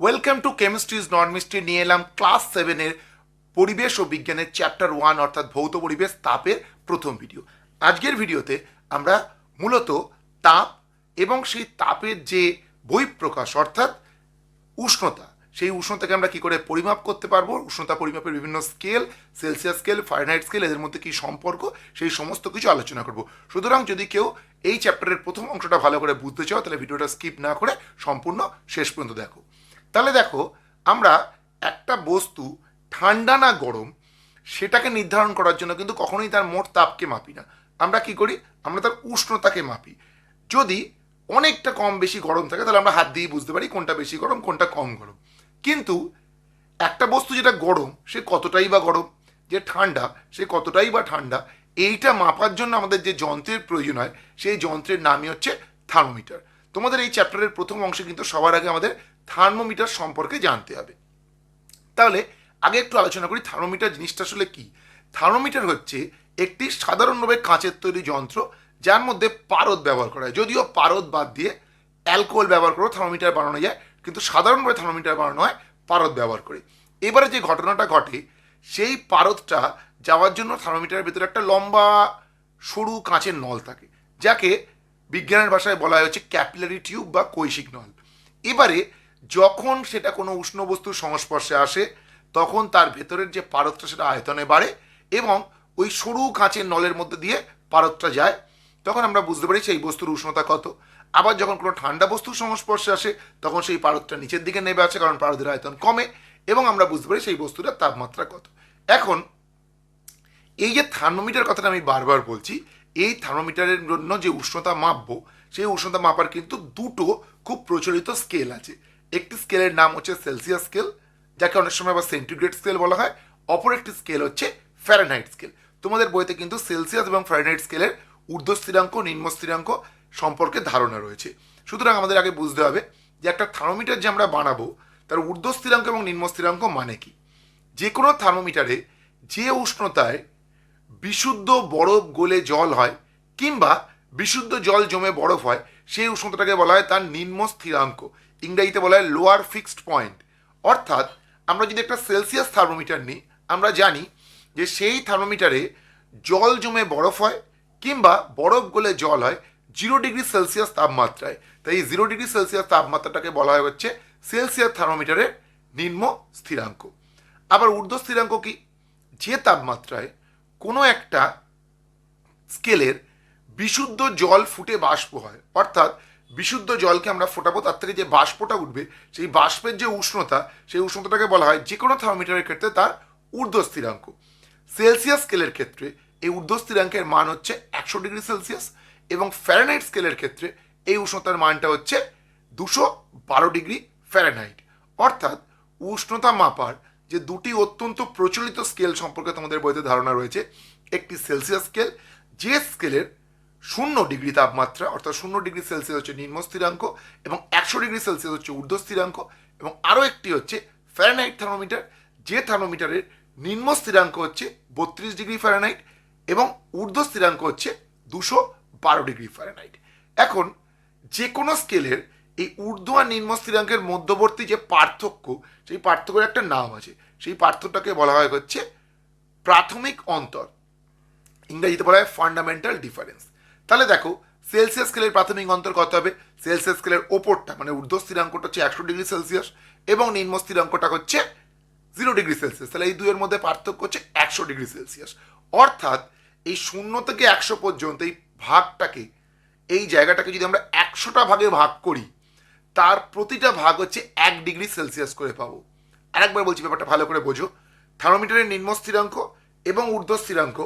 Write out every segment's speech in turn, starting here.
Welcome to chemistry's non mystery নিয়ে এলাম class সেভেনের পরিবেশ ও বিজ্ঞানের চ্যাপ্টার ওয়ান অর্থাৎ ভৌত পরিবেশ তাপের প্রথম ভিডিও আজকের ভিডিওতে আমরা মূলত তাপ এবং সেই তাপের যে বহিঃপ্রকাশ অর্থাৎ উষ্ণতা, সেই উষ্ণতাকে আমরা কি করে পরিমাপ করতে পারব? উষ্ণতা পরিমাপের বিভিন্ন scale Celsius scale Fahrenheit scale এদের মধ্যে কি সম্পর্ক? সেই সমস্ত কিছু আলোচনা করব। সুতরাং যদি কেউ এই চ্যাপ্টারের প্রথম অংশটা ভালো করে বুঝতে চাও, তাহলে ভিডিওটা স্কিপ না করে সম্পূর্ণ শেষ পর্যন্ত দেখো। তাহলে দেখো, আমরা একটা বস্তু ঠান্ডা না গরম, সেটাকে নির্ধারণ করার জন্য কিন্তু কখনোই তার মোট তাপকে মাপি না। আমরা কি করি? আমরা তার উষ্ণতাকে মাপি। যদি অনেকটা কম বেশি গরম থাকে, তাহলে আমরা হাত দিয়ে বুঝতে পারি কোনটা বেশি গরম, কোনটা কম গরম। কিন্তু একটা বস্তু যেটা গরম, সে কতটাই বা গরম, যে ঠান্ডা, সে কতটাই বা ঠান্ডা, এইটা মাপার জন্য আমাদের যে যন্ত্রের প্রয়োজন হয়, সেই যন্ত্রের নামই হচ্ছে থার্মোমিটার। তোমাদের এই চ্যাপ্টারের প্রথম অংশে কিন্তু সবার আগে আমাদের থার্মোমিটার সম্পর্কে জানতে হবে। তাহলে আগে একটু আলোচনা করি, থার্মোমিটার জিনিসটা আসলে কি? থার্মোমিটার হচ্ছে একটি সাধারণভাবে কাঁচের তৈরি যন্ত্র, যার মধ্যে পারদ ব্যবহার করা হয়। যদিও পারদ বাদ দিয়ে অ্যালকোহল ব্যবহার করেও থার্মোমিটার বানানো যায়, কিন্তু সাধারণভাবে থার্মোমিটার বানানো হয় পারদ ব্যবহার করে। এবারে যে ঘটনাটা ঘটে, সেই পারদটা যাওয়ার জন্য থার্মোমিটারের ভেতরে একটা লম্বা, সরু কাঁচের নল থাকে, যাকে বিজ্ঞানের ভাষায় বলা হয়েছে ক্যাপিলারি টিউব বা কৈশিক নল। এবারে যখন সেটা কোনো উষ্ণ বস্তুর সংস্পর্শে আসে, তখন তার ভেতরের যে পারদটা সেটা আয়তনে বাড়ে এবং ওই সরু কাঁচের নলের মধ্যে দিয়ে পারদটা যায়। তখন আমরা বুঝতে পারি সেই বস্তুর উষ্ণতা কত। আবার যখন কোনো ঠান্ডা বস্তুর সংস্পর্শে আসে, তখন সেই পারদটা নিচের দিকে নেমে আসে কারণ পারদের আয়তন কমে এবং আমরা বুঝতে পারি সেই বস্তুটার তাপমাত্রা কত। এখন, এই যে থার্মোমিটার কথাটা আমি বারবার বলছি, এই থার্মোমিটারের জন্য যে উষ্ণতা মাপবো, সেই উষ্ণতা মাপার কিন্তু দুটো খুব প্রচলিত স্কেল আছে। একটি স্কেলের নাম হচ্ছে সেলসিয়াস স্কেল, যাকে অনেক সময় আবার সেন্টিগ্রেড স্কেল বলা হয়। অপর একটি স্কেল হচ্ছে ফ্যারেনহাইট স্কেল। তোমাদের বইতে কিন্তু সেলসিয়াস এবং ফ্যারেনহাইট স্কেলের ঊর্ধ্ব স্থিরাঙ্ক, নিম্ন স্থিরাঙ্ক সম্পর্কে ধারণা রয়েছে। সুতরাং আমাদের আগে বুঝতে হবে যে একটা থার্মোমিটার যে আমরা বানাবো, তার ঊর্ধ্ব স্থিরাঙ্ক এবং নিম্ন স্থিরাঙ্ক মানে কি? যে কোনো থার্মোমিটারে যে উষ্ণতায় বিশুদ্ধ বরফ গলে জল হয় কিংবা বিশুদ্ধ জল জমে বরফ হয়, সেই উষ্ণতাটাকে বলা হয় তার নিম্ন স্থিরাঙ্ক। ইংরেজিতে বলা হয় লোয়ার ফিক্সড পয়েন্ট অর্থাৎ আমরা যদি একটা সেলসিয়াস থার্মোমিটার নিই, আমরা জানি যে সেই থার্মোমিটারে জল জমে বরফ হয় কিংবা বরফ গলে জল হয় জিরো ডিগ্রি সেলসিয়াস তাপমাত্রায়। তাই এই জিরো ডিগ্রি সেলসিয়াস তাপমাত্রাটাকে বলা হয় হচ্ছে সেলসিয়াস থার্মোমিটারের নিম্ন স্থিরাঙ্ক। আবার ঊর্ধ্ব স্থিরাঙ্ক কি? যে তাপমাত্রায় কোনো একটা স্কেলের বিশুদ্ধ জল ফুটে বাষ্প হয়, অর্থাৎ বিশুদ্ধ জলকে আমরা ফোটাবো, তার থেকে যে বাষ্পটা উঠবে, সেই বাষ্পের যে উষ্ণতা, সেই উষ্ণতাটাকে বলা হয় যে কোনো থার্মোমিটারের ক্ষেত্রে তার ঊর্ধ্ব স্থিরাঙ্ক সেলসিয়াস স্কেলের ক্ষেত্রে এই ঊর্ধ্ব স্থিরাঙ্কের মান হচ্ছে একশো ডিগ্রি সেলসিয়াস এবং ফ্যারেনহাইট স্কেলের ক্ষেত্রে এই উষ্ণতার মানটা হচ্ছে দুশো বারো ডিগ্রি ফ্যারেনহাইট। অর্থাৎ উষ্ণতা মাপার যে দুটি অত্যন্ত প্রচলিত স্কেল সম্পর্কে তোমাদের বইতে ধারণা রয়েছে, একটি সেলসিয়াস স্কেল, যে স্কেলের শূন্য ডিগ্রি তাপমাত্রা, অর্থাৎ শূন্য ডিগ্রি সেলসিয়াস হচ্ছে নিম্ন স্থিরাঙ্ক এবং একশো ডিগ্রি সেলসিয়াস হচ্ছে ঊর্ধ্ব স্থিরাঙ্ক এবং আরও একটি হচ্ছে ফ্যারেনহাইট থার্মোমিটার যে থার্মোমিটারের নিম্ন স্থিরাঙ্ক হচ্ছে বত্রিশ ডিগ্রি ফ্যারেনহাইট এবং ঊর্ধ্ব স্থিরাঙ্ক হচ্ছে দুশো বারো ডিগ্রি ফ্যারেনহাইট এখন যে কোনো স্কেলের এই ঊর্ধ্ব আর নিম্ন স্থিরাঙ্কের মধ্যবর্তী যে পার্থক্য, সেই পার্থক্যের একটা নাম আছে, সেই পার্থক্যটাকে বলা হয় হচ্ছে প্রাথমিক অন্তর। ইংরেজিতে বলা হয় ফান্ডামেন্টাল ডিফারেন্স তাহলে দেখো সেলসিয়াস স্কেলের প্রাথমিক অন্তর কত হবে? সেলসিয়াস স্কেলের ওপরটা মানে ঊর্ধ্ব স্থিরাঙ্কটা হচ্ছে একশো ডিগ্রি সেলসিয়াস এবং নিম্ন স্থিরাঙ্কটা হচ্ছে জিরো ডিগ্রি সেলসিয়াস তাহলে এই দুইয়ের মধ্যে পার্থক্য হচ্ছে একশো ডিগ্রি সেলসিয়াস অর্থাৎ এই শূন্য থেকে একশো পর্যন্ত এই ভাগটাকে, এই জায়গাটাকে যদি আমরা একশোটা ভাগে ভাগ করি, তার প্রতিটা ভাগ হচ্ছে এক ডিগ্রি সেলসিয়াস করে পাবো। আরেকবার বলছি ব্যাপারটা ভালো করে বোঝো। থার্মোমিটারের নিম্ন স্থিরাঙ্ক এবং ঊর্ধ্ব স্থিরাঙ্ক,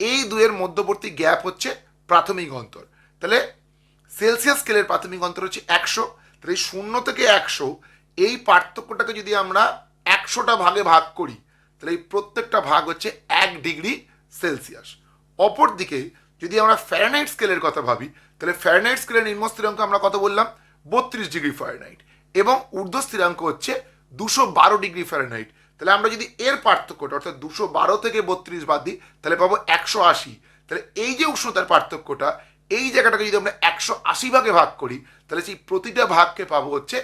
এই দুয়ের মধ্যবর্তী গ্যাপ হচ্ছে প্রাথমিক অন্তর। তাহলে সেলসিয়াস স্কেলের প্রাথমিক অন্তর হচ্ছে একশো। তাহলে শূন্য থেকে একশো, এই পার্থক্যটাকে যদি আমরা একশোটা ভাগে ভাগ করি, তাহলে এই প্রত্যেকটা ভাগ হচ্ছে এক ডিগ্রি সেলসিয়াস। অপরদিকে যদি আমরা ফ্যারেনহাইট স্কেলের কথা ভাবি, তাহলে ফ্যারেনহাইট স্কেলের নিম্ন স্থিরাঙ্ক আমরা কত বললাম? বত্রিশ ডিগ্রি ফ্যারেনহাইট। এবং ঊর্ধ্ব স্থিরাঙ্ক হচ্ছে দুশো বারো ডিগ্রি ফ্যারেনহাইট। তাহলে আমরা যদি এর পার্থক্যটা, অর্থাৎ দুশো বারো থেকে বত্রিশ বাদ দিই, তাহলে পাবো একশো আশি। তাহলে এই যে উষ্ণতার পার্থক্যটা, এই জায়গাটাকে যদি আমরা একশো আশি ভাগে ভাগ করি, তাহলে সেই প্রতিটা ভাগকে পাবো হচ্ছে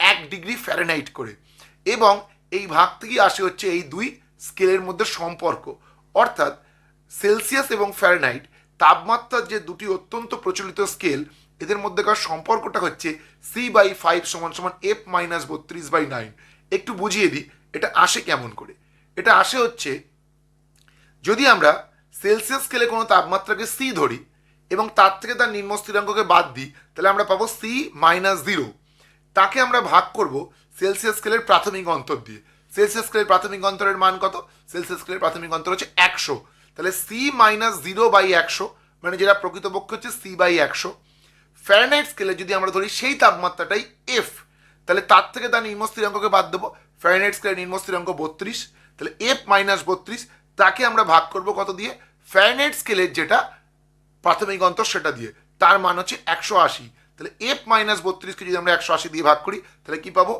এক ডিগ্রি ফ্যারেনহাইট করে। এবং এই ভাগ থেকেই আসে হচ্ছে এই দুই স্কেলের মধ্যে সম্পর্ক। অর্থাৎ সেলসিয়াস এবং ফ্যারেনহাইট তাপমাত্রার যে দুটি অত্যন্ত প্রচলিত স্কেল, এদের মধ্যেকার সম্পর্কটা হচ্ছে সি বাই ফাইভ সমান সমান এফ মাইনাস বত্রিশ বাই নাইন। একটু বুঝিয়ে দিই, এটা আসে কেমন করে? এটা আসে হচ্ছে যদি আমরা সেলসিয়াস স্কেলে কোনো তাপমাত্রাকে সি ধরি এবং তার থেকে তার নিম্ন স্থিরাঙ্ককে বাদ দিই, তাহলে আমরা পাবো সি মাইনাস জিরো তাকে আমরা ভাগ করব সেলসিয়াস স্কেলের প্রাথমিক অন্তর দিয়ে। সেলসিয়াস স্কেলের প্রাথমিক অন্তরের মান কত? সেলসিয়াস স্কেলের প্রাথমিক অন্তর হচ্ছে একশো। তাহলে সি মাইনাস জিরো বাই একশো মানে যেটা প্রকৃতপক্ষে হচ্ছে সি বাই একশো। ফ্যারেনহাইট স্কেলে যদি আমরা ধরি সেই তাপমাত্রাটাই এফ তাহলে তার থেকে তার নিম্ন স্থিরাঙ্ককে বাদ দেবো। ফ্যারেনহাইট স্কেলের নিম্ন স্থিরাঙ্ক বত্রিশ, তাহলে এফ মাইনাস বত্রিশ, তাকে আমরা ভাগ করব কত দিয়ে? ফ্যারেনহাইট স্কেলের যেটা প্রাথমিক অন্তর সেটা দিয়ে, তার মান হচ্ছে একশো আশি। তাহলে এফ মাইনাস বত্রিশকে যদি আমরা একশো আশি দিয়ে ভাগ করি, তাহলে কি পাবো?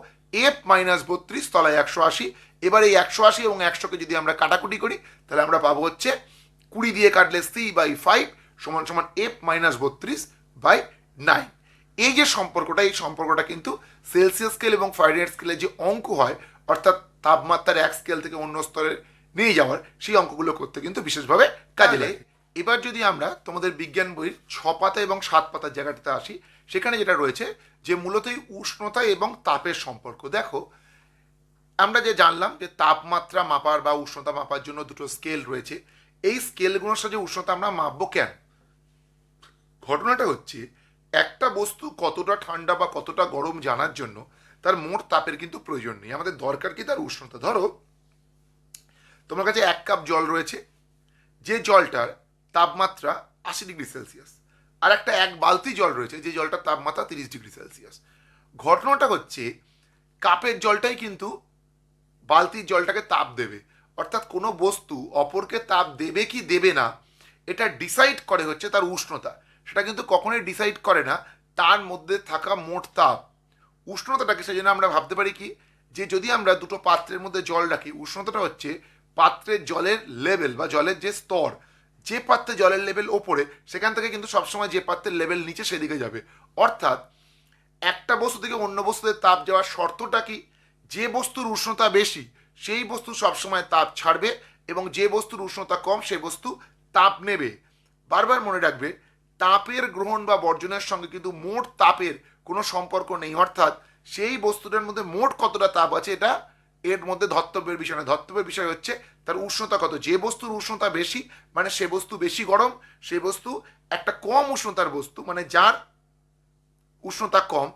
এফ মাইনাস বত্রিশ তলায় একশো আশি। এবার এই একশো আশি এবং একশোকে যদি আমরা কাটাকুটি করি, তাহলে আমরা পাবো হচ্ছে কুড়ি দিয়ে কাটলে সি বাই ফাইভ সমান সমান এফ মাইনাস বত্রিশ বাই নাইন এই যে সম্পর্কটা, এই সম্পর্কটা কিন্তু সেলসিয়াস স্কেল এবং ফারেনহাইট স্কেলের যে অঙ্ক হয়, অর্থাৎ তাপমাত্রার এক স্কেল থেকে অন্য স্তরে নিয়ে যাওয়ার সেই অঙ্কগুলো করতে কিন্তু বিশেষভাবে কাজে লাগে। এবার যদি আমরা তোমাদের বিজ্ঞান বইয়ের ছ পাতা এবং সাত পাতার জায়গাটাতে আসি সেখানে যেটা রয়েছে যে মূলত উষ্ণতা এবং তাপের সম্পর্ক। দেখো আমরা যে জানলাম যে তাপমাত্রা মাপার বা উষ্ণতা মাপার জন্য দুটো স্কেল রয়েছে এই স্কেলগুলোর সাথে উষ্ণতা আমরা মাপবো কেন? ঘটনাটা হচ্ছে একটা বস্তু কতটা ঠান্ডা বা কতটা গরম জানার জন্য তার মোট তাপের কিন্তু প্রয়োজন নেই। আমাদের দরকার কি তার উষ্ণতা? ধরো তোমার কাছে এক কাপ জল রয়েছে। যে জলটার তাপমাত্রা আশি ডিগ্রি সেলসিয়াস। আর একটা এক বালতি জল রয়েছে, যে জলটার তাপমাত্রা তিরিশ ডিগ্রি সেলসিয়াস। ঘটনাটা হচ্ছে, কাপের জলটাই কিন্তু বালতির জলটাকে তাপ দেবে। অর্থাৎ কোনো বস্তু অপরকে তাপ দেবে কি দেবে না, এটা ডিসাইড করে হচ্ছে তার উষ্ণতা। সেটা কিন্তু কখনোই ডিসাইড করে না, তার মধ্যে থাকা মোট তাপ। উষ্ণতাটাকে সেজন্য আমরা ভাবতে পারি কি, যে যদি আমরা দুটো পাত্রের মধ্যে জল রাখি, উষ্ণতাটা হচ্ছে পাত্রের জলের লেভেল বা জলের যে স্তর, যে পাত্রে জলের লেভেল ওপরে, সেখান থেকে কিন্তু সবসময় যে পাত্রের লেভেল নিচে সেদিকে যাবে। অর্থাৎ একটা বস্তু থেকে অন্য বস্তুতে তাপ যাওয়ার শর্তটা কি? যে বস্তুর উষ্ণতা বেশি, সেই বস্তু সবসময় তাপ ছাড়বে এবং যে বস্তুর উষ্ণতা কম, সে বস্তু তাপ নেবে। বারবার মনে রাখবে, তাপের গ্রহণ বা বর্জনের সঙ্গে কিন্তু মোট তাপের কোনো সম্পর্ক নেই। অর্থাৎ সেই বস্তুটার মধ্যে মোট কতটা তাপ আছে, এটা এর মধ্যে ধর্তব্যের বিষয় না ধর্তব্যের বিষয় হচ্ছে তার উষ্ণতা কত? যে বস্তুর উষ্ণতা বেশি মানে সে বস্তু বেশি গরম, সে বস্তু একটা কম উষ্ণতার বস্তু মানে যার উষ্ণতা কম,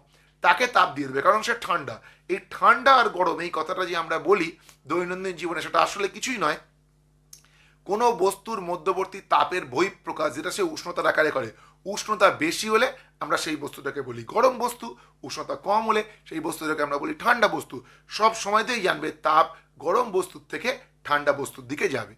তাকে তাপ দিয়ে দেবে, কারণ সে ঠান্ডা। এই ঠান্ডা আর গরম, এই কথাটা যে আমরা বলি দৈনন্দিন জীবনে, সেটা আসলে কিছুই নয়। কোনো বস্তুর মধ্যবর্তী তাপের বহিঃপ্রকাশ যেটা সে উষ্ণতার আকারে করে। উষ্ণতা বেশি হলে আমরা সেই বস্তুটাকে বলি গরম বস্তু, উষ্ণতা কম হলে সেই বস্তুটাকে আমরা বলি ঠান্ডা বস্তু। সব সময়তেই জানবে তাপ গরম বস্তুর থেকে ঠান্ডা বস্তুর দিকে যাবে।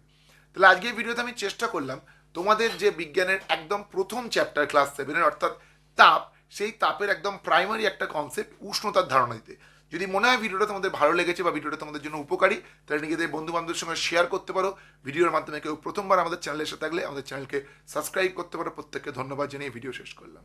তাহলে আজকের ভিডিওতে আমি চেষ্টা করলাম তোমাদের যে বিজ্ঞানের একদম প্রথম চ্যাপ্টার ক্লাস সেভেনের অর্থাৎ তাপ, সেই তাপের একদম প্রাইমারি একটা কনসেপ্ট উষ্ণতার ধারণা দিতে। যদি মনে হয় ভিডিওটা তোমাদের ভালো লেগেছে বা ভিডিওটা তোমাদের জন্য উপকারী, তাহলে নিজেদের বন্ধু বান্ধবের সঙ্গে শেয়ার করতে পারো। ভিডিওর মাধ্যমে কেউ প্রথমবার আমাদের চ্যানেলে এসে থাকলে আমাদের চ্যানেলকে সাবস্ক্রাইব করতে পারো। প্রত্যেককে ধন্যবাদ জানিয়ে ভিডিও শেষ করলাম।